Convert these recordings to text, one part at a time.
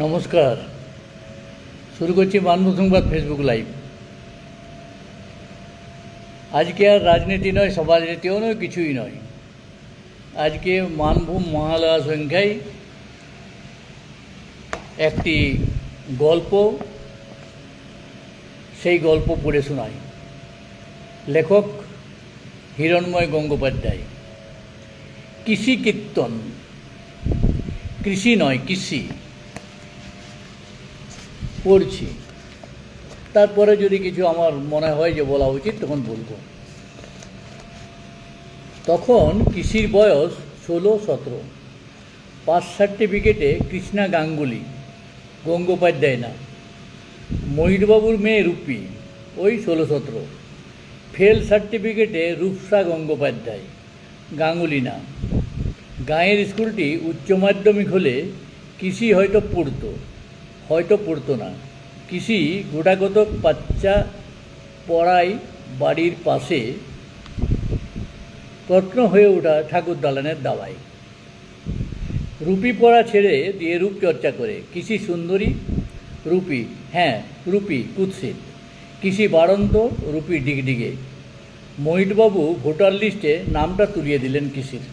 নমস্কার। শুরু করছি মানব সংবাদ ফেসবুক লাইভ আজকে আর রাজনীতি নয় সমাজনীতিও নয়, কিছুই নয়। আজকে মানভূম মহালয়া সংখ্যায় একটি গল্প, সেই গল্প পড়ে শোনাই। লেখক হিরণময় গঙ্গোপাধ্যায়। কৃষি কীর্তন। কৃষি নয়, কৃষি। পড়ছি। তারপরে যদি কিছু আমার মনে হয় যে বলা উচিত, তখন বলব। তখন কৃষির বয়স ষোলো, সতেরো। পাস সার্টিফিকেটে কৃষ্ণা গাঙ্গুলি, গঙ্গোপাধ্যায় না ময়ূরবাবুর মেয়ে রূপী, ওই ষোলো, সতেরো। ফেল সার্টিফিকেটে রূপসা গঙ্গোপাধ্যায়, গাঙ্গুলি না গাঁয়ের স্কুলটি উচ্চ মাধ্যমিক হলে কৃষি হয়তো পড়তো। হয়তো পড়তো না। কৃষি গোটাগত বাচ্চা পড়ায় বাড়ির পাশে রত্ন হয়ে ওঠা ঠাকুর দালানের দাওয়ায়। রূপী পড়া ছেড়ে দিয়ে রূপচর্চা করে, কৃষি সুন্দরী, রূপী হ্যাঁ রূপী, কুৎসিত। কৃষি বাড়ন্ত, রূপী ডিগডিগে। মহিতবাবু ভোটার লিস্টে নামটা তুলিয়ে দিলেন কৃষির।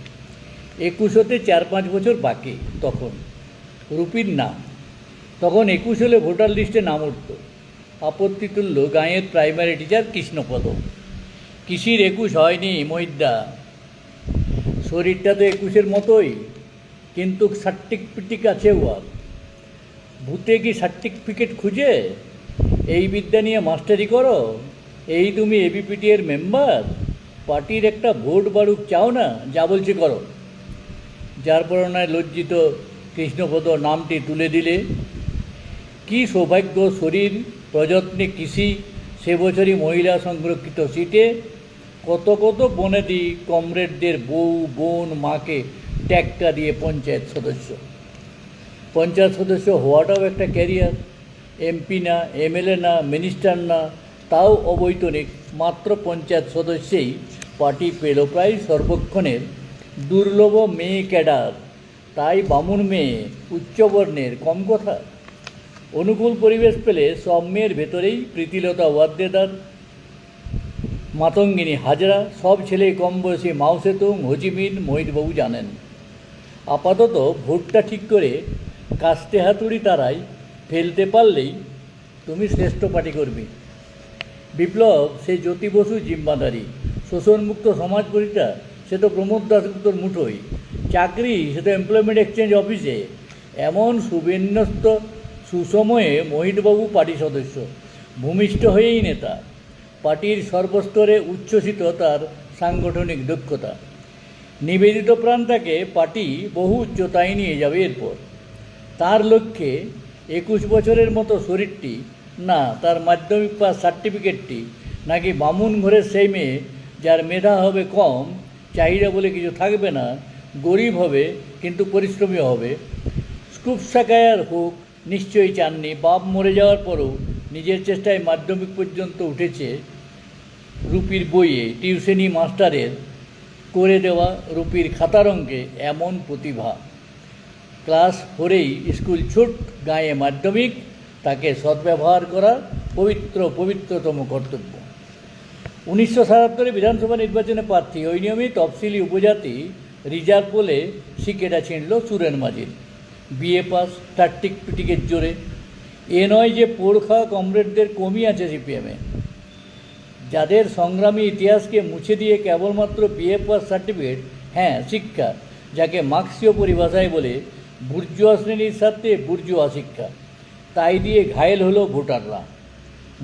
একুশ হতে চার পাঁচ বছর বাকি তখন। রুপির নাম। তখন একুশ হলে ভোটার লিস্টে নাম উঠত। আপত্তি তুলল গাঁয়ের প্রাইমারি টিচার কৃষ্ণপদ। কৃষির একুশ হয়নি, মহিদ্দা। শরীরটা তো একুশের মতোই, কিন্তু সার্টিফিকেট আছে ওয়ার ভূতে কি সার্টিফিকেট খুঁজে? এই বিদ্যা নিয়ে মাস্টারি করো। এই তুমি এবিপিটি এর মেম্বার? পার্টির একটা ভোট বাড়ুক চাও না, যা বলছে করো। যার পরনায় লজ্জিত কৃষ্ণপদ নামটি তুলে দিলে। কি সৌভাগ্য শরীর, প্রযত্নে কৃষি, সে বছরই মহিলা সংরক্ষিত সিটে? কত কত বনেদি কমরেডদের বউ, বোন, মাকে ট্যাগটা দিয়ে পঞ্চায়েত সদস্য। পঞ্চায়েত সদস্য হওয়াটাও একটা ক্যারিয়ার। এমপি না, এমএলএ না, মিনিস্টার না, তাও অবৈতনিক মাত্র পঞ্চায়েত সদস্যেই পার্টি পেল প্রায় সর্বক্ষণের দুর্লভ মেয়ে ক্যাডার। তাই বামুন মেয়ে, উচ্চবর্ণের কম কথা। অনুকূল পরিবেশ পেলে সব মেয়ের ভেতরেই প্রীতিলতা, ওয়াদ্দেদার, মাতঙ্গিনী হাজরা, সব ছেলে কম বয়সী মাও সেতুং হোচিমিন মোহিতবাবু জানেন। আপাতত ভোটটা ঠিক করে কাস্তে হাতুড়ি তারাই ফেলতে পারলেই তুমি শ্রেষ্ঠ পার্টি করবে। বিপ্লব, সে জ্যোতি বসু জিম্মাদারি শোষণমুক্ত সমাজ পরিটা সে তো প্রমোদ দাসগুপ্তর মুঠোই। চাকরি, সে তো এমপ্লয়মেন্ট এক্সচেঞ্জ অফিসে এমন সুবিন্যস্ত সুসময়ে মোহিতবাবু পার্টি সদস্য, ভূমিষ্ঠ হয়েই নেতা। পার্টির সর্বস্তরে উচ্ছ্বসিত তার সাংগঠনিক দক্ষতা। নিবেদিত প্রাণ তাকে পার্টি বহু উচ্চতায় নিয়ে যাবে এরপর। তার লক্ষ্যে একুশ বছরের মতো শরীরটি, না, তার মাধ্যমিক পাস সার্টিফিকেটটি, নাকি বামুন ঘরের সেই মেয়ে, যার মেধা হবে কম, চাহিদা বলে কিছু থাকবে না, গরিব হবে, কিন্তু পরিশ্রমী হবে। স্কুপ শাখায়ার হোক নিশ্চয়ই চাননি। বাপ মরে যাওয়ার পরও নিজের চেষ্টায় মাধ্যমিক পর্যন্ত উঠেছে রুপির বইয়ে। টিউশনি মাস্টারের করে দেওয়া রুপির খাতার অঙ্কে এমন প্রতিভা। ক্লাস ফোরেই স্কুল ছুট, গায়ে মাধ্যমিক, তাকে সদ্ব্যবহার করা পবিত্র, পবিত্রতম কর্তব্য। উনিশশো সাতাত্তরে বিধানসভা নির্বাচনে প্রার্থী ওই নিয়মেই তফসিলি উপজাতি রিজার্ভ বলে শিকেটা ছিঁড়ল সুরেন মাঝির। বিএ পাস টাট্টিক পিটিকের জোরে। এ নয় যে পোড় খাওয়া কমরেডদের কমই আছে সিপিএমে। যাদের সংগ্রামী ইতিহাসকে মুছে দিয়ে কেবলমাত্র বিএ পাস সার্টিফিকেট হ্যাঁ শিক্ষা, যাকে মার্ক্সীয় পরিভাষায় বলে বুর্জুয়া শ্রেণির সাথে বুর্জুয়া শিক্ষা, তাই দিয়ে ঘায়েল হলো ভোটাররা।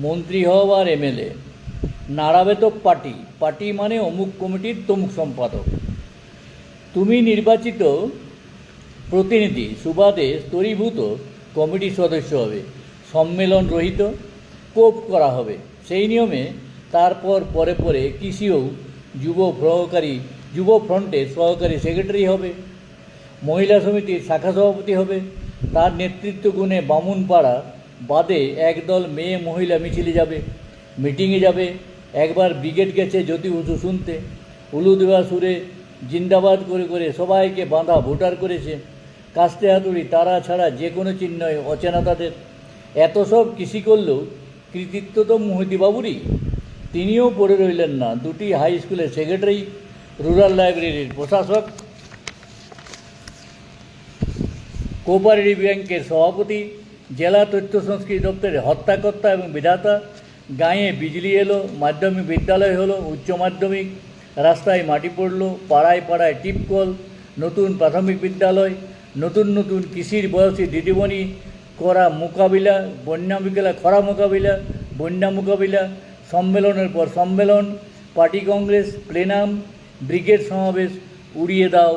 মন্ত্রী হওয়া আর এমএলএ। নাড়াবে তো পার্টি পার্টি মানে অমুক কমিটির তমুক সম্পাদক। তুমি নির্বাচিত প্রতিনিধি সুবাদে স্তরীভূত কমিটি সদস্য হবে, সম্মেলন রহিত, কোপ করা হবে। সেই নিয়মে তারপর পরে পরে কৃষিও যুব সহকারী, যুব ফ্রন্টের সহকারী সেক্রেটারি হবে, মহিলা সমিতির শাখা সভাপতি হবে। তার নেতৃত্ব গুণে বামুনপাড়া বাদে একদল মেয়ে মহিলা মিছিলে যাবে, মিটিংয়ে যাবে। একবার ব্রিগেড গেছে জ্যোতি বসু শুনতে। উলু সুরে জিন্দাবাদ করে করে সবাইকে বাঁধা ভোটার করেছে। কাস্তে হাতুড়ি, তারা ছাড়া যে কোনো চিহ্নই অচেনা তাদের। এত সব কৃষি করলেও কৃতিত্ব তো মোহিনীবাবুরই তিনিও পড়ে রইলেন না। দুটি হাই স্কুলের সেক্রেটারি, রুরাল লাইব্রেরির প্রশাসক কোঅপারেটিভ ব্যাংকের সভাপতি, জেলা তথ্য সংস্কৃতি দপ্তরের হত্যাকর্তা এবং বিধাতা, গাঁয়ে বিজলি এলো, মাধ্যমিক বিদ্যালয় হলো, উচ্চ মাধ্যমিক, রাস্তায় মাটি পড়ল, পাড়ায় পাড়ায় টিপকল, নতুন প্রাথমিক বিদ্যালয় নতুন নতুন কৃষির বয়সী দিদিমণি করা মোকাবিলা, বন্যা বিকেলা খরা মোকাবিলা, বন্যা মোকাবিলা, সম্মেলনের পর সম্মেলন, পার্টি কংগ্রেস, প্লেনাম, ব্রিগেড সমাবেশ, উড়িয়ে দাও,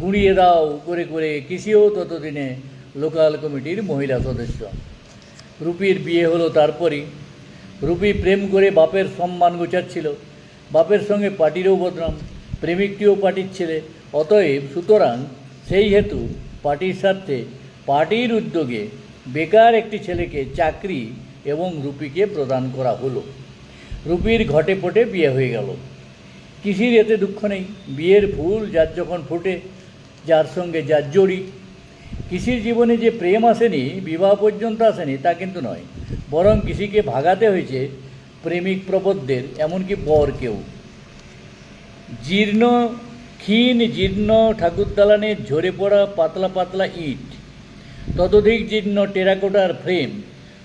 গুঁড়িয়ে দাও করে করে কৃষিও ততদিনে লোকাল কমিটির মহিলা সদস্য। রুপির বিয়ে হলো তারপরই। রুপি প্রেম করে বাপের সম্মান গোছাচ্ছিল বাপের সঙ্গে পার্টিরও বদনাম, প্রেমিকটিও পার্টির ছেলে। অতএব সুতরাং সেই হেতু পার্টির স্বার্থে পার্টির উদ্যোগে বেকার একটি ছেলেকে চাকরি এবং রুপিকে প্রদান করা হলো। রুপির ঘটে পটে বিয়ে হয়ে গেল। কৃষির এতে দুঃখ নেই। বিয়ের ফুল যার যখন ফোটে, যার সঙ্গে যার জড়ি। কৃষির জীবনে যে প্রেম আসেনি, বিবাহ পর্যন্ত আসেনি, তা কিন্তু নয়। বরং কৃষিকে ভাগাতে হয়েছে প্রেমিক প্রবদ্ধের, এমনকি বরকেও জীর্ণ ক্ষীণ জীর্ণ ঠাকুর দালানের ঝরে পড়া পাতলা পাতলা ইট। ততোধিক জীর্ণ টেরাকোটার ফ্রেম,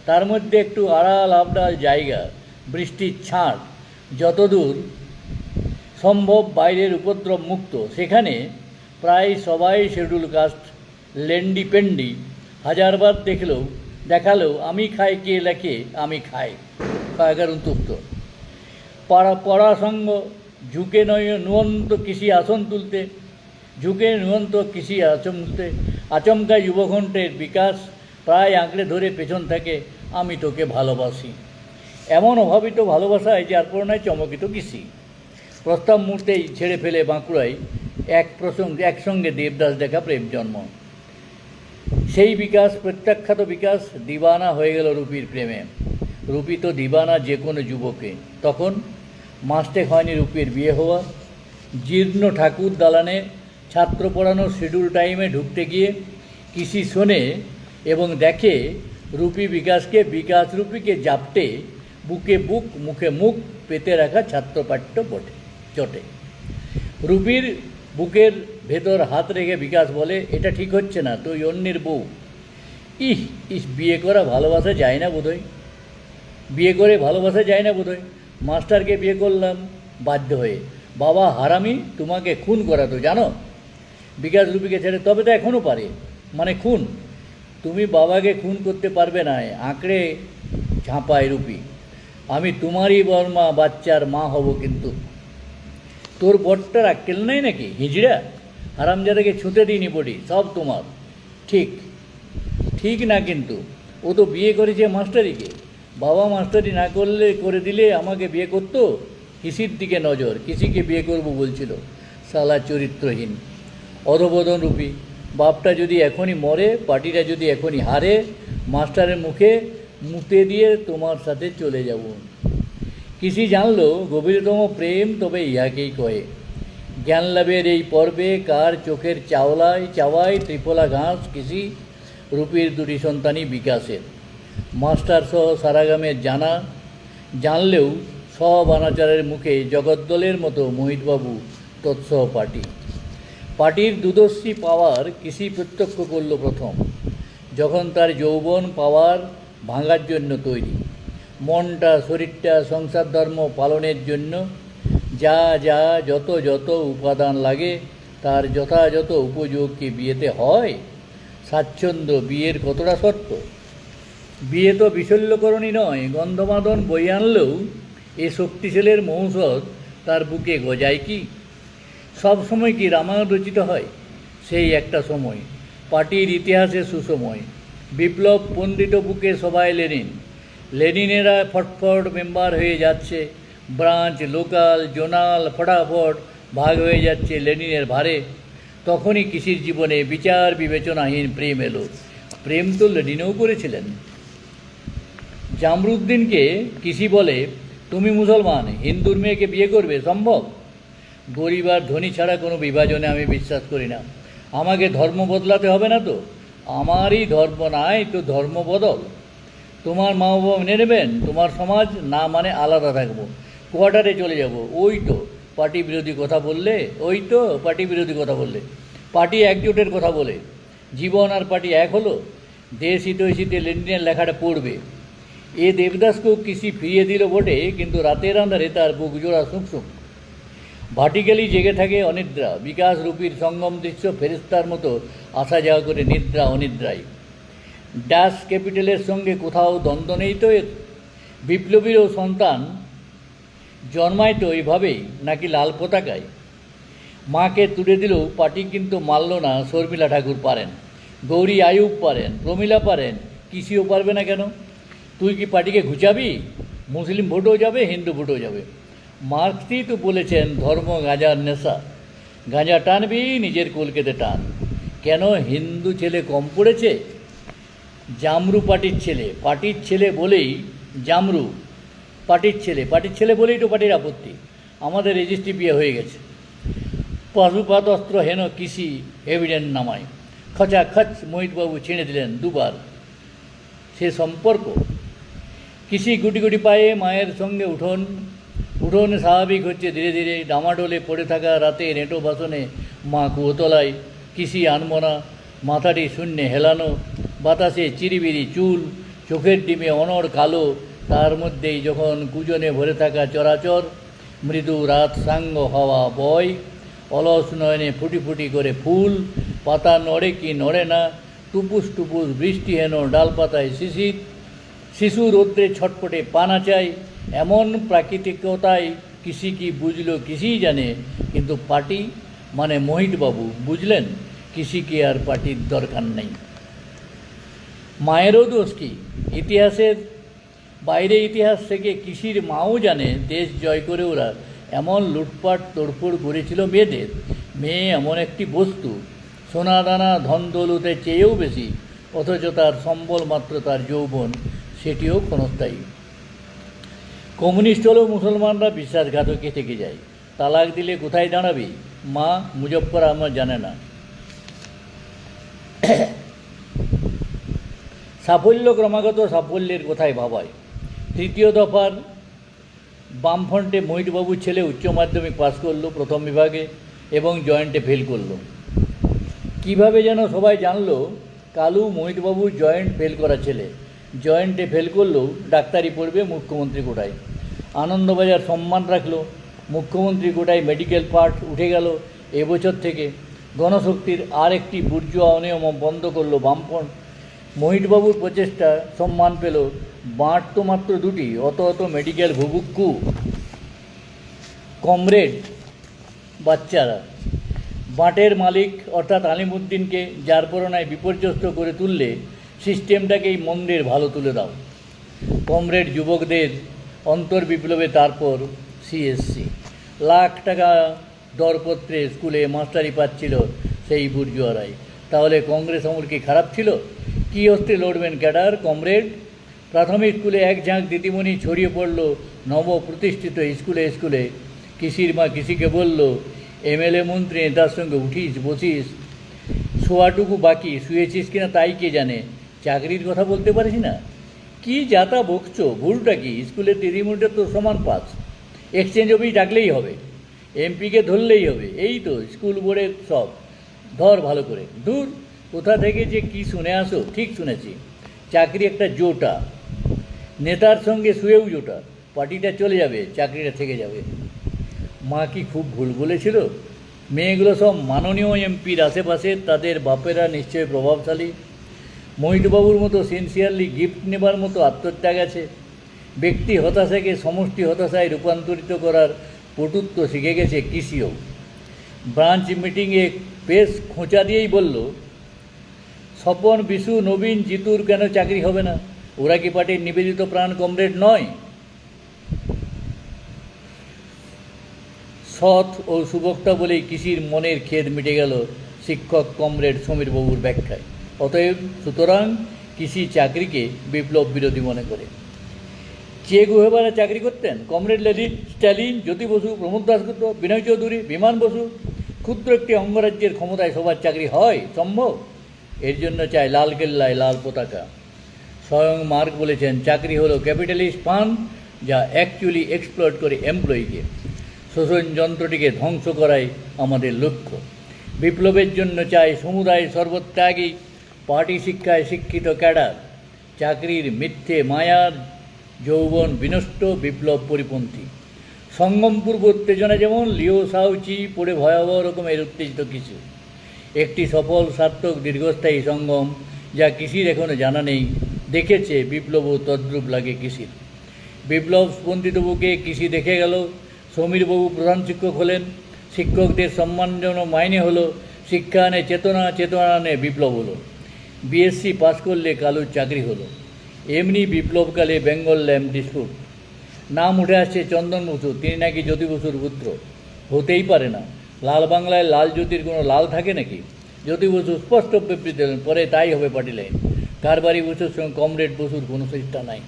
তার মধ্যে একটু আড়াল আবডাল জায়গা, বৃষ্টির ছাঁট, যতদূর সম্ভব বাইরের উপদ্রব মুক্ত। সেখানে প্রায় সবাই শিডিউল কাস্ট, লেন্ডি পেন্ডি, হাজারবার দেখলেও, দেখালেও, আমি খাই কে লেখে, আমি খাই। কয়েকার উন্তুক্ত পাড়া পড়া সঙ্গ ঝুঁকে নয়, নুয়ন্ত কৃষি আসন তুলতে ঝুঁকে নুয়ন্ত কৃষি আসন তুলতে, আচমকা যুবঘণ্টের বিকাশ প্রায় আঁকড়ে ধরে পেছন থাকে আমি তোকে ভালোবাসি। এমন অভাবিত ভালোবাসায় যার পরনায় চমকিত কৃষি। প্রস্তাব মুহূর্তেই ছেড়ে ফেলে বাঁকুড়ায় এক প্রসঙ্গ একসঙ্গে দেবদাস দেখা প্রেম জন্ম। সেই বিকাশ, প্রত্যাখ্যাত বিকাশ, দিবানা হয়ে গেল রুপির প্রেমে। রুপি তো দিবানা যে কোনো যুবকে। তখন মাস্টেক হয়নি রুপির বিয়ে হওয়া, জীর্ণ ঠাকুর দালানে ছাত্র পড়ানোর শিডিউল টাইমে ঢুকতে গিয়ে কৃষি শোনে এবং দেখে রুপি বিকাশকে বিকাশ রূপীকে জাপটে, বুকে বুক, মুখে মুখ পেতে রাখা ছাত্রপাঠ্য বটে, চটে। রুপির বুকের ভেতর হাত রেখে বিকাশ বলে, এটা ঠিক হচ্ছে না, তুই অন্যের বউ। ইহ, ইস, বিয়ে করা ভালোবাসা যায় না বোধহয়। বিয়ে করে ভালোবাসা যায় না বোধহয়। মাস্টারকে বিয়ে করলাম, বাধ্য হয়ে। বাবা হারামি, তোমাকে খুন করাতো, জানো? বিকাশ রুপিকে ছেড়ে, তবে তো এখনও পারে। মানে খুন? তুমি বাবাকে খুন করতে পারবে না আঁকড়ে ঝাঁপায় রুপি। আমি তোমারই বর্মা, বাচ্চার মা হব কিন্তু। তোর বটটার আক্কেল নাই নাকি? হিজড়া? হারামজাদাকে ছুঁতে দিইনি বডি, সব তোমার। ঠিক। ঠিক না কিন্তু, ও তো বিয়ে করেছে মাস্টারিকে। বাবা মাস্টারি না করলে, করে দিলে আমাকে বিয়ে করতো? কৃষির দিকে নজর? কৃষিকে বিয়ে করব বলছিল। সালা চরিত্রহীন, অধবোধন রূপী। বাপটা যদি এখনই মরে, পার্টিটা যদি এখনই হারে, মাস্টারের মুখে মুতে দিয়ে তোমার সাথে চলে যাব। কৃষি জানলো, গভীরতম প্রেম তবে ইহাকেই কয়ে। জ্ঞান লাভের এই পর্বে কার চোখের চাওলায়, চাওয়ায় ত্রিপলা ঘাস কৃষি রূপীর দুটি সন্তানই বিকাশের। মাস্টার সহ সারাগামের জানা, জানলেও সব অনাচারের মুখে জগদ্দলের মতো মোহিতবাবু তৎসহ পার্টি। পার্টির দুদর্শী পাওয়ার কৃষি প্রত্যক্ষ করল প্রথম, যখন তার যৌবন পাওয়ার ভাঙার জন্য তৈরি। মনটা, শরীরটা, সংসার ধর্ম পালনের জন্য যা যা, যত যত উপাদান লাগে, তার যথাযথ উপযোগ কি বিয়েতে হয়। স্বাচ্ছন্দ্য বিয়ের কতটা সত্য বিয়ে তো বিশল্যকরণই নয়, গন্ধমাদন বই আনলেও এ শক্তিশালের মৌষধ তার বুকে গজায় কি? সব সময় কি রামায়ণ রচিত হয়? সেই একটা সময়, পার্টির ইতিহাসে সুসময়। বিপ্লব পণ্ডিত বুকে সবাই লেনিন। লেনিনেরা ফটফট মেম্বার হয়ে যাচ্ছে, ব্রাঞ্চ, লোকাল, জোনাল ফটাফট ভাগ হয়ে যাচ্ছে লেনিনের ভারে। তখনই কৃষির জীবনে বিচার বিবেচনাহীন প্রেম এলো। প্রেম তো লেনিনও করেছিলেন। জামরুদ্দিনকে কৃষি বলে, তুমি মুসলমান, হিন্দুর মেয়েকে বিয়ে করবে, সম্ভব? গরিব আর ধনী ছাড়া কোনো বিভাজনে আমি বিশ্বাস করি না। আমাকে ধর্ম বদলাতে হবে না তো? আমারই ধর্ম নাই তো ধর্ম বদল। তোমার মা বাবা মেনে নেবেন, তোমার সমাজ না মানে আলাদা থাকব। কোয়ার্টারে চলে যাব। ওই তো, পার্টি বিরোধী কথা বললে, ওই তো, পার্টি বিরোধী কথা বললে। পার্টি একজোটের কথা বলে। জীবন আর পার্টি এক হলো। দেশ হিতৈষীতে লেনদেনের লেখাটা পড়বে। এ দেবদাসকেও কৃষি ফিরিয়ে দিল বটে, কিন্তু রাতের আন্ধারে তার বুক জোড়া সুখ ভাটিক্যালি জেগে থাকে অনিদ্রা, বিকাশ রূপীর সঙ্গম দৃশ্য ফেরিস্তার মতো আসা যাওয়া করে নিদ্রা অনিদ্রায়। ড্যাশ ক্যাপিটালের সঙ্গে কোথাও দ্বন্দ্ব নেই তো এর? বিপ্লবীরও সন্তান জন্মায় তো এইভাবেই নাকি লাল পতাকায়? মাকে তুলে দিলেও পার্টি কিন্তু মানল না শর্মিলা ঠাকুর পারেন। গৌরী আয়ুব পারেন, প্রমিলা পারেন কৃষিও পারবে না কেন? তুই কি পার্টিকে ঘুচাবি? মুসলিম ভোটও যাবে, হিন্দু ভোটও যাবে। মার্কসই তো বলেছেন, ধর্ম গাঁজার নেশা। গাঁজা টানবি, নিজের কলকেতে টান। কেন হিন্দু ছেলে কম পড়েছে? জামরু পার্টির ছেলে। পার্টির ছেলে বলেই জামরু। পার্টির ছেলে। পার্টির ছেলে বলেই তো পার্টির আপত্তি। আমাদের রেজিস্ট্রি বিয়ে হয়ে গেছে। পশুপাত অস্ত্র হেন কৃষি এভিডেন্ট নামায়। খচা খচ, মোহিতবাবু ছেড়ে দিলেন দুবার। সে সম্পর্ক? কৃষি গুটি গুটি পায়ে মায়ের সঙ্গে উঠোন। উঠোন স্বাভাবিক হচ্ছে ধীরে ধীরে। ডামাডোলে পড়ে থাকা রাতে নেটো বাসনে মা কুয়োতলায় কৃষি আনমনা। মাথাটি শূন্যে হেলানো। বাতাসে চিরিবিরি চুল। চোখের ডিমে অনড় কালো। তার মধ্যেই যখন কুজনে ভরে থাকা চরাচর, মৃদু রাত সাঙ্গ হওয়া বয়। অলস নয়নে ফুটি ফুটি করে ফুল। পাতা নড়ে কি নড়ে না। টুপুস টুপুস বৃষ্টি হেন ডালপাতায় শিশির। শিশু রৌদ্রে ছটপটে পানা চাই এমন প্রাকৃতিকতায় কৃষি কি বুঝলো কৃষিই জানে, কিন্তু পার্টি মানে মোহিতবাবু, বুঝলেন? কৃষি কি আর পার্টির দরকার নেই। মায়েরও দোষ কি? ইতিহাসের বাইরে ইতিহাস থেকে কৃষির মাও জানে, দেশ জয় করে ওরা। এমন লুটপাট, তোড়ফোড় করেছিল মেয়েদের। মেয়ে এমন একটি বস্তু। সোনা দানা ধন দৌলতের চেয়েও বেশি, অথচ তার সম্বল মাত্র তার যৌবন। সেটিও ক্ষণস্থায়ী কমিউনিস্ট হলেও মুসলমানরা বিশ্বাসঘাতকে থেকে যায়। তালাক দিলে কোথায় দাঁড়াবি? মা মুজফ্ফর আহমদ জানে না। সাফল্য ক্রমাগত সাফল্যের কথাই ভাবায়। তৃতীয় দফার বামফ্রন্টে মোহিতবাবুর ছেলে উচ্চ মাধ্যমিক পাস করল প্রথম বিভাগে এবং জয়েন্টে ফেল করল। কীভাবে যেন সবাই জানলো, কালু মোহিতবাবুর জয়েন্ট ফেল করা ছেলে। জয়েন্টে ফেল করলেও ডাক্তারি পড়বে মুখ্যমন্ত্রী কোটায়। আনন্দবাজার সম্মান রাখল, মুখ্যমন্ত্রী কোটায় মেডিকেল পার্ট উঠে গেল। এবছর থেকে গণশক্তির আর একটি বুর্জ অনিয়ম বন্ধ করল বামপন মোহিতবাবুর প্রচেষ্টা সম্মান পেল বাঁট তো মাত্র দুটি, অত অত মেডিকেল ভুবুক্কু। কমরেড বাচ্চারা। বাঁটের মালিক অর্থাৎ আলিমুদ্দিনকে যার পরনায় বিপর্যস্ত করে তুললে সিস্টেমটাকেই মন্দের ভালো তুলে দাও। কমরেড যুবকদের অন্তর বিপ্লবে তারপর সিএসসি লাখ টাকা দরপত্রে স্কুলে মাস্টারি পাচ্ছিল সেই বুর্জুয়ারাই তাহলে কংগ্রেস আমল কি খারাপ ছিল? কী অস্ত্রে লড়বেন ক্যাডার, কমরেড? প্রাথমিক স্কুলে এক ঝাঁক দিদিমণি ছড়িয়ে পড়ল নব প্রতিষ্ঠিত স্কুলে স্কুলে। কৃষির মা কৃষিকে বলল, এমএলএ মন্ত্রী নেতার সঙ্গে উঠিস, বসিস। শোয়াটুকু বাকি, শুয়েছিস কিনা তাই কে জানে? চাকরির কথা বলতে পারিস না? কি যাতা বকছো? ভুলটা কি? স্কুলের দিদিমণিটা তো সমান পাস এক্সচেঞ্জ অফিস ডাকলেই হবে। এমপিকে ধরলেই হবে। এই তো, স্কুল বোর্ডের সব। ধর ভালো করে। দূর, কোথা থেকে যে কি শুনে আসো? ঠিক শুনেছি। চাকরি একটা জোটা। নেতার সঙ্গে শুয়েও জোটা। পার্টিটা চলে যাবে, চাকরিটা থেকে যাবে। মা কি খুব ভুল বলেছিল? মেয়েগুলো সব মাননীয় এমপির আশেপাশে, তাদের বাপেরা নিশ্চয়ই প্রভাবশালী। মোহিতবাবুর মতো সিনসিয়ারলি গিফট নেবার মতো আত্মত্যাগ আছে। ব্যক্তি হতাশাকে সমষ্টি হতাশায় রূপান্তরিত করার পটুত্ব শিখে গেছে কৃষিও। ব্রাঞ্চ মিটিংয়ে বেশ খোঁচা দিয়েই বলল, স্বপন, বিশু, নবীন, জিতুর কেন চাকরি হবে না? ওরা কি পার্টির নিবেদিত প্রাণ কমরেড নয়? সৎ ও সুবক্তা বলেই কৃষির মনের খেদ মিটে গেল শিক্ষক কমরেড সমীরবাবুর ব্যাখ্যায়। অতএব সুতরাং কৃষি চাকরিকে বিপ্লব বিরোধী মনে করে। চে গুহেবারা চাকরি করতেন, comrade lady, Stalin, Jyoti Basu, Pramod Dasgupta Binoy Chowdhury, Biman Basu, ক্ষুদ্র একটি অঙ্গরাজ্যের ক্ষমতায় সবার চাকরি হয়, সম্ভব? এর জন্য চাই লাল কেল্লায় লাল পতাকা। স্বয়ং মার্ক বলেছেন, চাকরি হলো ক্যাপিটালিস্ট ফান্ড যা অ্যাকচুয়ালি এক্সপ্লয়েট করে এমপ্লয়িকে শোষণ যন্ত্রটিকে ধ্বংস করাই আমাদের লক্ষ্য। বিপ্লবের জন্য চাই সমুদায় সর্বত্যাগী পার্টি শিক্ষায় শিক্ষিত ক্যাডার, চাকরির মিথ্যে মায়ার যৌবন বিনষ্ট বিপ্লব পরিপন্থী। সঙ্গমপূর্ব উত্তেজনা যেমন, লিও সাউচি পড়ে ভয়াবহ রকমের উত্তেজিত কিছু। একটি সফল সার্থক দীর্ঘস্থায়ী সঙ্গম, যা কৃষির এখনও জানা নেই, দেখেছে বিপ্লব ও তদ্রূপ লাগে কৃষির বিপ্লব স্পন্দিতবাবুকে কৃষি দেখে গেল সমীরবাবু প্রধান শিক্ষক হলেন, শিক্ষকদের সম্মানজনক মাইনে হলো শিক্ষায়নে চেতনা চেতনানে বিপ্লব হলো। বিএসসি পাস করলে কালুর চাকরি হলো। এমনি বিপ্লবকালে বেঙ্গল ল্যাম্প ডিসপুট নাম উঠে আসছে চন্দন বসু, তিনি নাকি জ্যোতি বসুর পুত্র। হতেই পারে না। লাল বাংলায় লাল জ্যোতির কোনো লাল থাকে নাকি? জ্যোতি বসু স্পষ্ট বিবৃতি দিলেন, পরে তাই হবে পার্টি লাইন। কারবারি বসুর সঙ্গে কমরেড বসুর কোনো চেষ্টা নাই।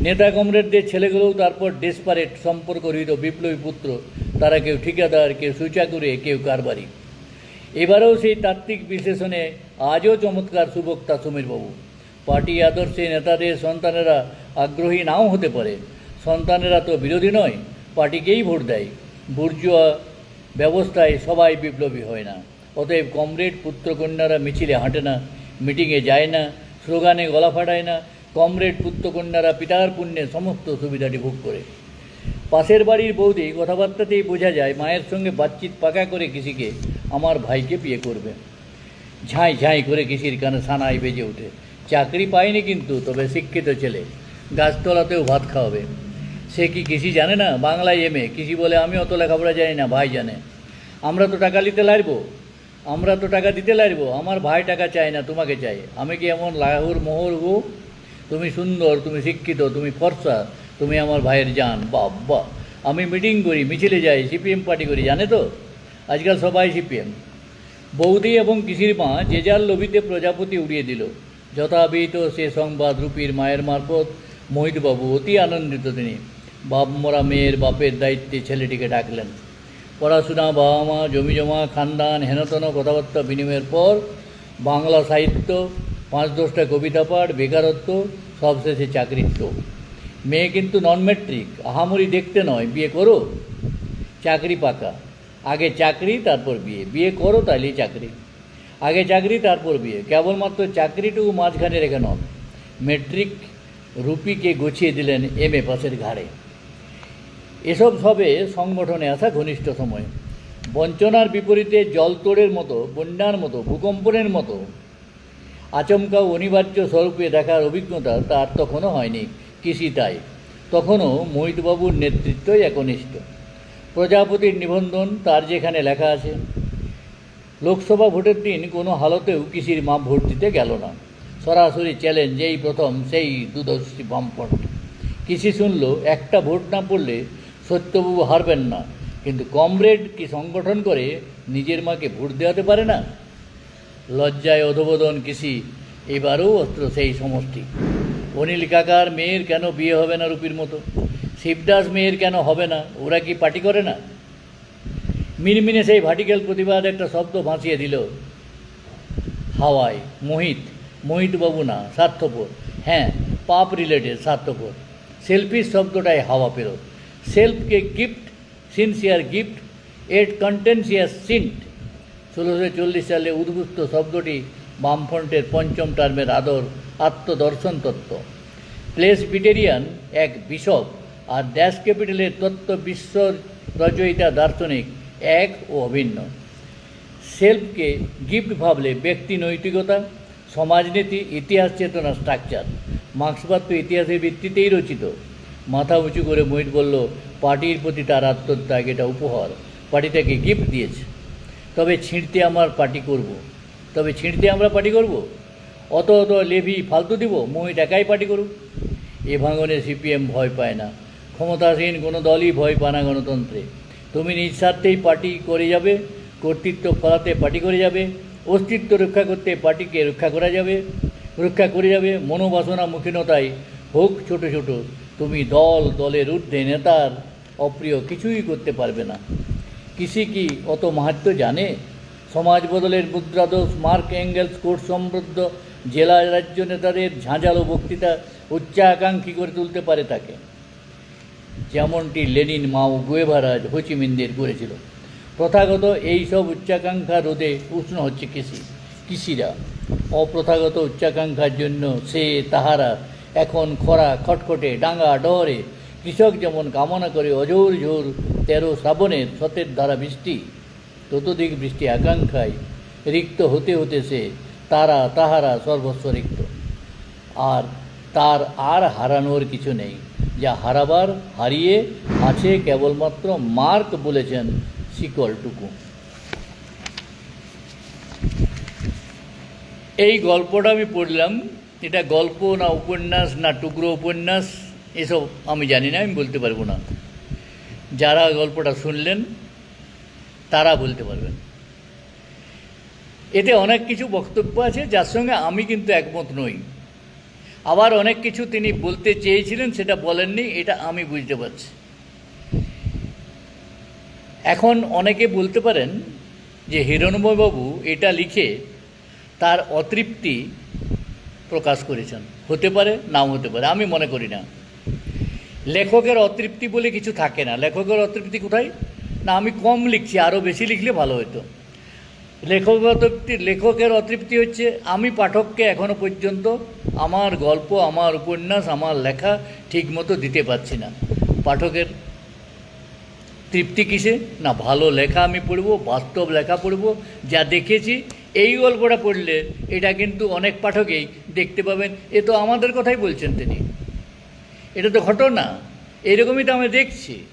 নেতা কমরেডদের ছেলেগুলোও তারপর ডেসপারেট সম্পর্ক হৃদ বিপ্লবী পুত্র। তারা কেউ ঠিকাদার, কেউ সুচাকুরে, কেউ কারবারি। এবারেও সেই তাত্ত্বিক বিশ্লেষণে আজও চমৎকার সুবক্তা সমীরবাবু। পার্টি আদর্শে নেতাদের সন্তানেরা আগ্রহী নাও হতে পারে। সন্তানেরা তো বিরোধী নয়, পার্টিকেই ভোট দেয়। বুর্জুয়া ব্যবস্থায় সবাই বিপ্লবী হয় না। অতএব কমরেড পুত্রকন্যারা মিছিলে হাঁটে না, মিটিংয়ে যায় না, স্লোগানে গলা ফাটায় না। কমরেড পুত্রকন্যারা পিতার পুণ্যে সমস্ত সুবিধাটি ভোগ করে। পাশের বাড়ির বৌদি কথাবার্তাতেই বোঝা যায় মায়ের সঙ্গে বাতচিত পাকা করে কৃষিকে আমার ভাইকে বিয়ে করবে। ঝাঁই ঝাঁই করে কৃষির কানে সানাই বেজে ওঠে। চাকরি পায়নি কিন্তু, তবে শিক্ষিত ছেলে। গাছতলাতেও ভাত খাওয়াবে। সে কি কৃষি জানে না? বাংলায় এমএ কৃষি বলে আমি অত লেখাপড়া জানি না, ভাই জানে। আমরা তো টাকা নিতে লাগবো আমরা তো টাকা দিতে লাগবো আমার ভাই টাকা চায় না, তোমাকে চাই আমি কি এমন লাহুর মোহর গো তুমি সুন্দর, তুমি শিক্ষিত, তুমি ফর্সা তুমি আমার ভাইয়ের জান, বাবা। আমি মিটিং করি, মিছিলে যাই সিপিএম পার্টি করি, জানে তো? আজকাল সবাই সিপিএম বৌদি এবং কৃষির মা যে যার লোভিতে প্রজাপতি উড়িয়ে দিল। যথাবিহিত সে সংবাদ রূপীর মায়ের মারফত, মোহিতবাবু অতি আনন্দিত তিনি। বাপ মরা মেয়ের বাপের দায়িত্বে ছেলেটিকে ডাকলেন। পড়াশোনা বাবা মা জমি জমা খানদান, হেনতন, কথাবার্তা বিনিময়ের পর বাংলা সাহিত্য, পাঁচ দশটা কবিতা পাঠ, বেকারত্ব, সবশেষে চাকরির তো মেয়ে কিন্তু নন ম্যাট্রিক আহামরি দেখতে নয়, বিয়ে করো। চাকরি পাকা। আগে চাকরি, তারপর বিয়ে। বিয়ে করো তাহলেই চাকরি। আগে চাকরি, তারপর বিয়ে। কেবলমাত্র চাকরিটুকু মাঝখানে রেখে নন মেট্রিক রুপিকে গুছিয়ে দিলেন এম এ পাশের ঘাড়ে। এসব সবে সংগঠনে আসা ঘনিষ্ঠ সময়। বঞ্চনার বিপরীতে জলতোড়ের মতো, বন্যার মতো, ভূকম্পনের মতো। আচমকা অনিবার্য স্বরূপে দেখার অভিজ্ঞতা তার তখনও হয়নি। কৃষি তাই তখনও মোহিতবাবুর নেতৃত্বই একনিষ্ঠ। প্রজাপতির নিবন্ধন তার যেখানে লেখা আছে, লোকসভা ভোটের দিন কোনো হালতেও কৃষির মা ভোট দিতে গেল না। সরাসরি চ্যালেঞ্জ এই প্রথম, সেই দুদর্শী বামপন্থ কৃষি শুনল, একটা ভোট না পড়লে সত্যবাবু হারবেন না। কিন্তু কমরেড কি সংগঠন করে নিজের মাকে ভোট দেওয়াতে পারে না? লজ্জায় অধবোধন কৃষি এবারও অস্ত্র সেই সমষ্টি। অনিল কাকার মেয়ের কেন বিয়ে হবে না রূপীর মতো? শিবদাস মেয়ের কেন হবে না? ওরা কি পার্টি করে না? মিনমিনে সেই ভার্টিক্যাল প্রতিবাদ একটা শব্দ ভাসিয়ে দিল। হাওয়ায়, মোহিত, মোহিতবাবু না, স্বার্থপর। হ্যাঁ পাপ রিলেটেড স্বার্থপর। সেলফিস শব্দটাই হাওয়া পেরোত সেলফকে গিফট সিনসিয়ার গিফট এট কন্টেন্সিয়াস সিন্ট ষোলোশো চল্লিশ সালে উদ্বুদ্ধ শব্দটি বামফ্রন্টের পঞ্চম টার্মের আদর আত্মদর্শন তত্ত্ব। প্লেস বিটেরিয়ান এক বিশপ আর ড্যাশ ক্যাপিটালের তত্ত্ব বিশ্ব রচয়িতা দার্শনিক এক ও অভিন্ন। সেলফকে গিফট ভাবলে ব্যক্তি নৈতিকতা, সমাজনীতি, ইতিহাস চেতনা স্ট্রাকচার। মার্ক্সবাদ তো ইতিহাসের ভিত্তিতেই রচিত। মাথা উঁচু করে মহিত বলল, পার্টির প্রতি তার আত্মত্যাগ, এটা উপহার। পার্টি তাকে গিফট দিয়েছে। তবে ছিঁড়তে আমার পার্টি করব। তবে ছিঁড়তে আমরা পার্টি করব। অত অত লেভি ফালতু দিব মোহিত একাই পার্টি করুক এ ভাঙনে সিপিএম ভয় পায় না। ক্ষমতাসীন কোনো দলই ভয় পায় না গণতন্ত্রে। তুমি নিজ স্বার্থেই পার্টি করে যাবে, কর্তৃত্ব ফলাতে পার্টি করে যাবে, অস্তিত্ব রক্ষা করতে পার্টিকে রক্ষা করা যাবে, রক্ষা করে যাবে, মনোবাসনা মুখীনতায় হোক ছোট ছোট। তুমি দল, দলের ঊর্ধ্বে নেতার অপ্রিয় কিছুই করতে পারবে না। কৃষি কি অত মাহাত্ম জানে? সমাজ বদলের মুদ্রাদোষ, মার্ক এঙ্গেলস কোর্ট সমৃদ্ধ জেলা রাজ্য নেতাদের ঝাঁঝালো বক্তৃতা উচ্চাকাঙ্ক্ষী করে তুলতে পারে তাকে। যেমনটি লেনিন মাও গুয়েভারাজ হোচিমিনদের করেছিল। প্রথাগত এই সব উচ্চাকাঙ্ক্ষা রোধে উষ্ণ হচ্ছে কৃষি কৃষিরা অপ্রথাগত উচ্চাকাঙ্ক্ষার জন্য সে, তাহারা এখন খরা, খটখটে ডাঙ্গা ডরে কৃষক যেমন কামনা করে অজোর ঝোর তেরো শ্রাবণের সতের ধারা বৃষ্টি, ততোধিক বৃষ্টি আকাঙ্ক্ষায় রিক্ত হতে হতে সে তারা, তাহারা সর্বস্ব রিক্ত আর তার আর হারানোর কিছু নেই। যা হারাবার, হারিয়ে আছে কেবলমাত্র মার্ক বলেছেন শিকলটুকু। এই গল্পটা আমি পড়লাম। এটা গল্প না উপন্যাস, না টুকরো উপন্যাস, এসব আমি জানি না, আমি বলতে পারব না। যারা গল্পটা শুনলেন, তারা বলতে পারবেন। এতে অনেক কিছু বক্তব্য আছে, যার সঙ্গে আমি কিন্তু একমত নই। আবার অনেক কিছু তিনি বলতে চেয়েছিলেন, সেটা বলেননি, এটা আমি বুঝতে পারছি। এখন অনেকে বলতে পারেন যে হিরণময়বাবু এটা লিখে তার অতৃপ্তি প্রকাশ করেছেন। হতে পারে, নাও হতে পারে, আমি মনে করি না। লেখকের অতৃপ্তি বলে কিছু থাকে না। লেখকের অতৃপ্তি কোথায়? না, আমি কম লিখছি আরও বেশি লিখলে ভালো হতো। লেখক অতৃপ্তি লেখকের অতৃপ্তি হচ্ছে আমি পাঠককে এখনও পর্যন্ত আমার গল্প, আমার উপন্যাস, আমার লেখা ঠিকমতো দিতে পারছি না। পাঠকের তৃপ্তি কিসে? না, ভালো লেখা আমি পড়ব, বাস্তব লেখা পড়ব, যা দেখেছি, এই গল্পটা পড়লে এটা কিন্তু অনেক পাঠকেই দেখতে পাবেন। এ তো আমাদের কথাই বলছেন তিনি। এটা তো ঘটনা, এরকমই তো আমি দেখছি।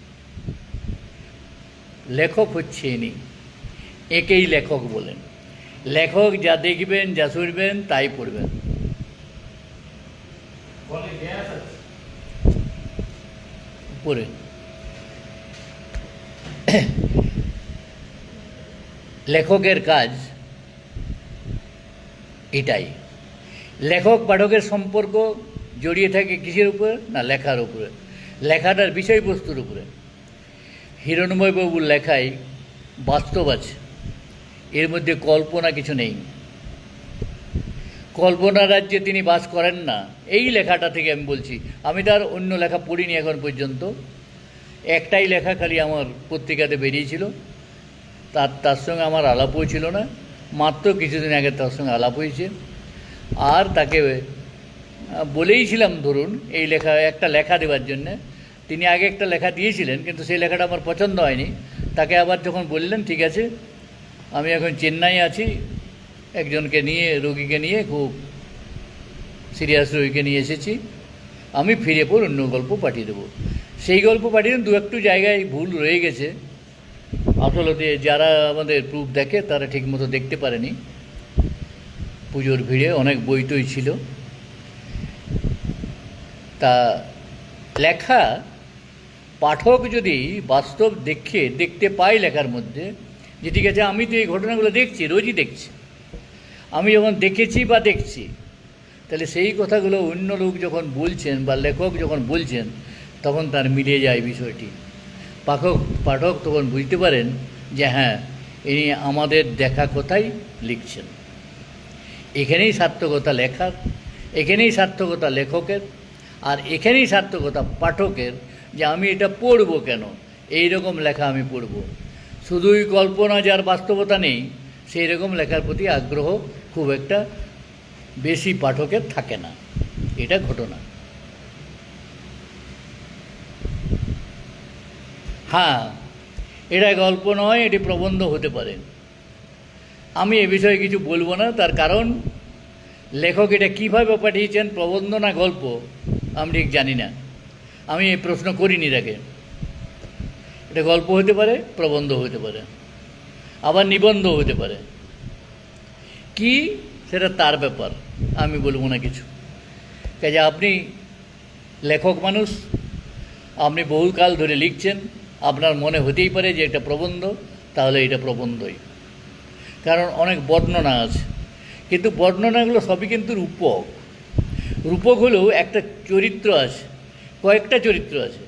লেখক হচ্ছে ইনি। একেই লেখক বলেন। লেখক যা দেখবেন যা শুনবেন তাই পড়বেন। পড়ে। লেখকের কাজ এটাই। লেখক পাঠকের সম্পর্ক জড়িয়ে থাকে কিসের উপরে? না লেখার উপরে। লেখাটার বিষয়বস্তুর উপরে। হিরণময়বাবুর লেখায় বাস্তব আছে। এর মধ্যে কল্পনা কিছু নেই। কল্পনা রাজ্যে তিনি বাস করেন না। এই লেখাটা থেকে আমি বলছি, আমি তার অন্য লেখা পড়িনি এখন পর্যন্ত। একটাই লেখা খালি আমার পত্রিকাতে বেরিয়েছিল। তার তার সঙ্গে আমার আলাপও ছিল না। মাত্র কিছুদিন আগে তার সঙ্গে আলাপ হয়েছে। আর তাকে বলেইছিলাম ধরুন, এই লেখা, একটা লেখা দেওয়ার জন্যে। তিনি আগে একটা লেখা দিয়েছিলেন, কিন্তু সেই লেখাটা আমার পছন্দ হয়নি। তাকে আবার যখন বললেন, ঠিক আছে আমি এখন চেন্নাই আছি। একজনকে নিয়ে, রোগীকে নিয়ে খুব সিরিয়াস রোগীকে নিয়ে এসেছি। আমি ফিরে পর অন্য গল্প পাঠিয়ে দেবো। সেই গল্প পাঠিয়ে দু একটু জায়গায় ভুল রয়ে গেছে। আসলে যারা আমাদের প্রুফ দেখে, তারা ঠিকমতো দেখতে পারেনি। পুজোর ভিড়ে অনেক বই টই ছিল। তা লেখা, পাঠক যদি বাস্তব দেখে, দেখতে পায় লেখার মধ্যে যে ঠিক আছে, আমি তো এই ঘটনাগুলো দেখছি, রোজই দেখছি। আমি যখন দেখেছি বা দেখছি, তাহলে সেই কথাগুলো অন্য লোক যখন বলছেন বা লেখক যখন বলছেন, তখন তার মিলে যায় বিষয়টি। পাঠক পাঠক তখন বুঝতে পারেন যে হ্যাঁ ইনি আমাদের দেখা কথাই লিখছেন। এখানেই সার্থকতা লেখার, এখানেই সার্থকতা লেখকের, আর এখানেই সার্থকতা পাঠকের যে আমি এটা পড়ব কেন? এই রকম লেখা আমি পড়ব। শুধুই কল্পনা, যার বাস্তবতা নেই সেই রকম লেখার প্রতি আগ্রহ খুব একটা বেশি পাঠকের থাকে না। এটা ঘটনা। হ্যাঁ এটা গল্প নয়, এটি প্রবন্ধ হতে পারে। আমি এ বিষয়ে কিছু বলব না, তার কারণ লেখক এটা কীভাবে পাঠিয়েছেন, প্রবন্ধ না গল্প, আমি ঠিক জানি না। আমি এই প্রশ্ন করিনি তাকে। এটা গল্প হতে পারে প্রবন্ধ হতে পারে, আবার নিবন্ধ হতে পারে। কি? সেটা তার ব্যাপার, আমি বলব না কিছু। কাজে আপনি লেখক মানুষ, আপনি বহুকাল ধরে লিখছেন, আপনার মনে হতেই পারে যে এটা প্রবন্ধ, তাহলে এটা প্রবন্ধই। কারণ অনেক বর্ণনা আছে, কিন্তু বর্ণনাগুলো সবই কিন্তু রূপক। রূপক হলেও একটা চরিত্র আছে, কয়েকটা চরিত্র আছে।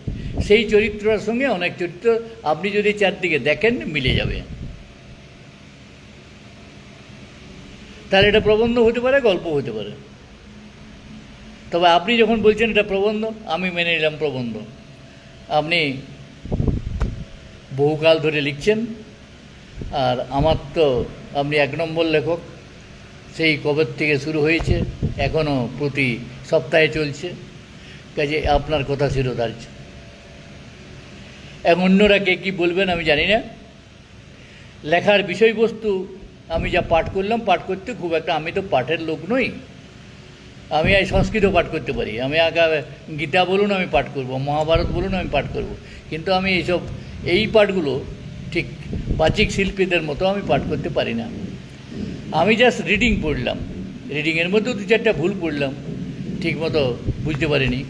সেই চরিত্রটার সঙ্গে অনেক চরিত্র আপনি যদি চারদিকে দেখেন, মিলে যাবে। তাহলে এটা প্রবন্ধ হতে পারে, গল্প হতে পারে। তবে আপনি যখন বলছেন এটা প্রবন্ধ, আমি মেনে নিলাম প্রবন্ধ। আপনি বহুকাল ধরে লিখছেন, আর আমার তো আপনি এক নম্বর লেখক, সেই কবে থেকে শুরু হয়েছে এখনও প্রতি সপ্তাহে চলছে, কাজে আপনার কথা শিরোধার্য এখন অন্যরা কে কী বলবেন আমি জানি না। লেখার বিষয়বস্তু আমি যা পাঠ করলাম, পাঠ করতে খুব একটা আমি তো পাঠের লোক নই। আমি এই সংস্কৃত পাঠ করতে পারি। আমি আগে গীতা বলুন আমি পাঠ করব, মহাভারত বলুন আমি পাঠ করব। কিন্তু আমি এইসব, এই পাঠগুলো ঠিক বাচিক শিল্পীদের মতো আমি পাঠ করতে পারি না। আমি জাস্ট রিডিং পড়লাম। রিডিংয়ের মধ্যেও দু চারটা ভুল পড়লাম। ঠিক মতো বুঝতে পারিনি।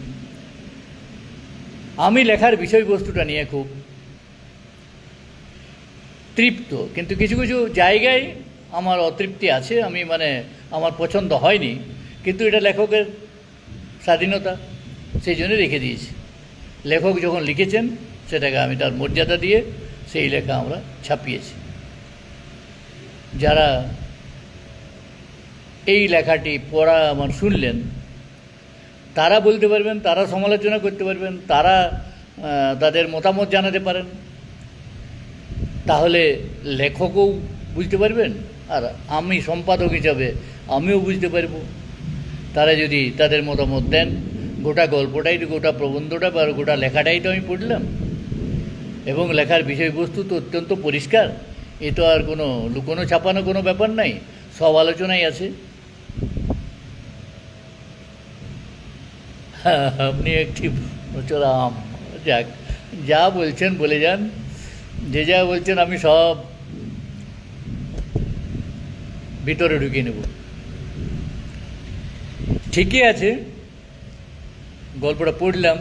আমি লেখার বিষয়বস্তুটা নিয়ে খুব তৃপ্ত। কিন্তু কিছু কিছু জায়গায় আমার অতৃপ্তি আছে, আমি মানে আমার পছন্দ হয়নি। কিন্তু এটা লেখকের স্বাধীনতা, সেই জন্য রেখে দিয়েছি। লেখক যখন লিখেছেন, সেটাকে আমি তার মর্যাদা দিয়ে সেই লেখা আমরা ছাপিয়েছি। যারা এই লেখাটি পড়া, আমার শুনলেন তারা বলতে পারবেন, তারা সমালোচনা করতে পারবেন, তারা তাদের মতামত জানাতে পারেন। তাহলে লেখকও বুঝতে পারবেন, আর আমি সম্পাদক হিসাবে আমিও বুঝতে পারব। তারা যদি তাদের মতামত দেন, গোটা গল্পটাই তো গোটা প্রবন্ধটা বা গোটা লেখাটাই তো আমি পড়লাম। এবং লেখার বিষয়বস্তু তো অত্যন্ত পরিষ্কার, এ তো আর কোনো লুকোনো ছাপানো কোনো ব্যাপার নাই, সব আলোচনাই আছে। আপনি একটি চলাম যাক, যা বলছেন বলে যান। যে যা বলছেন আমি সব ভিতরে ঢুকিয়ে নেব। ঠিকই আছে। গল্পটা পড়লাম।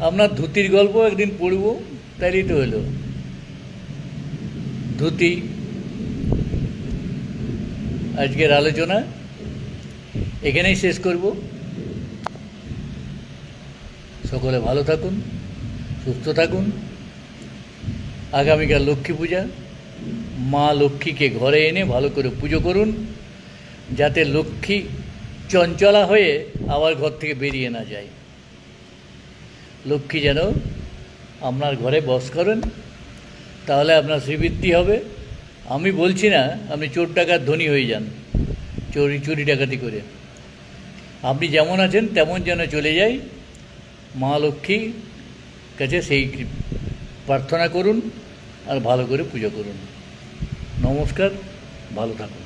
আপনার ধুতির গল্প একদিন পড়ব, তাইলেই তো হলো। ধুতি, আজকের আলোচনা। এখানেই শেষ করব। সকলে ভালো থাকুন, সুস্থ থাকুন। আগামীকাল লক্ষ্মী পূজা। মা লক্ষ্মীকে ঘরে এনে ভালো করে পুজো করুন, যাতে লক্ষ্মী চঞ্চলা হয়ে আবার ঘর থেকে বেরিয়ে না যায়। লক্ষ্মী যেন আপনার ঘরে বস করেন, তাহলে আপনার শ্রীবৃদ্ধি হবে। আমি বলছি না, আপনি চোর টাকার ধনী হয়ে যান চুরি চুরি ডাকাতি করে। আপনি যেমন আছেন, তেমন যেন চলে যাই। মা লক্ষ্মী কাছে সেই প্রার্থনা করুন আর ভালো করে পুজো করুন। নমস্কার, ভালো থাকুন।